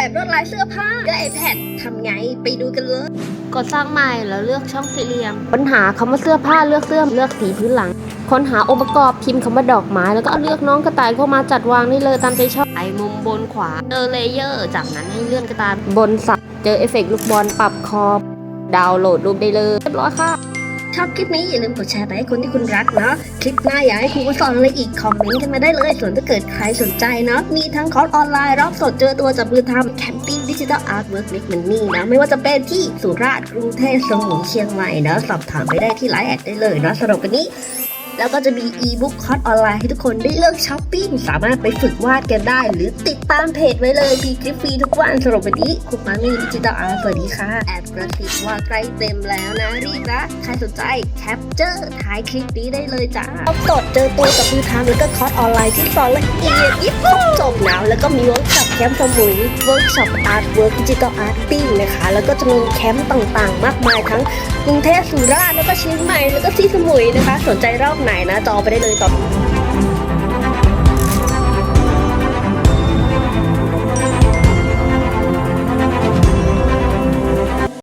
แบบลวดลายเสื้อผ้าด้วย iPad ทำไงไปดูกันเลย กดสร้างใหม่แล้วเลือกช่องสี่เหลี่ยม ค้นหาคำว่าเสื้อผ้าเลือกเสื้อเลือกสีพื้นหลัง ค้นหาองค์ประกอบพิมพ์คำว่าดอกไม้ แล้วก็เลือกน้องกระต่ายเข้ามาจัดวางได้เลยตามใจชอบ ไอมุมบนขวาเจอเลเยอร์ จากนั้นให้เลื่อนกระต่ายบนสับเจอเอฟเฟกต์ลูกบอลปรับขอบดาวน์โหลดรูปได้เลยเรียบร้อยค่ะ ชอบคลิปนี้อย่าลืมกดแชร์ไปให้คนที่คุณรักเนาะ คลิปหน้าอยากให้ครูสอนอะไรอีกคอมเมนต์กันมาได้เลย ส่วนถ้าเกิดใครสนใจเนาะ มีทั้งคอร์สออนไลน์รอบสดเจอตัวจับมือทำแคมปิ้งดิจิทัลอาร์ตเวิร์กเล็กมันนี่นะ ไม่ว่าจะเป็นที่สุราษฎร์กรุงเทพสมุยเชียงใหม่นะสอบถามไปได้ที่ไลน์แอดได้เลยเนาะสำหรับวันนี้ แล้วก็จะมีอีบุ๊กคอร์สออนไลน์ให้ทุกคนได้เลือกช้อปปิ้ง สามารถไปฝึกวาดกันได้ หรือติดตามเพจไว้เลยมีคลิปฟรีทุกวันสำหรับวันนี้คุณมามี่ดิจิตอลอาร์ตสวัสดีค่ะ แอบกระซิบว่าใกล้เต็มแล้วนะรีบนะใครสนใจแคปเจอร์ท้ายคลิปนี้ได้เลยจ้าสดเจอตัวกับมือทำแล้วก็คอร์สออนไลน์ที่สอนละเอียดยิบครบจบแล้วแล้วก็มีเวิร์กช็อปแคมป์สมุยเวิร์กช็อปอาร์ตเวิร์กดิจิตอลอาร์ติ้งนะคะแล้วก็จะมีแคมป์ต่างๆ มากมายทั้ง กรุงเทพสุราษฎร์แล้วก็เชียงใหม่แล้วก็ที่สมุยนะคะ สนใจรอบไหนนะจองไปได้เลยต่อ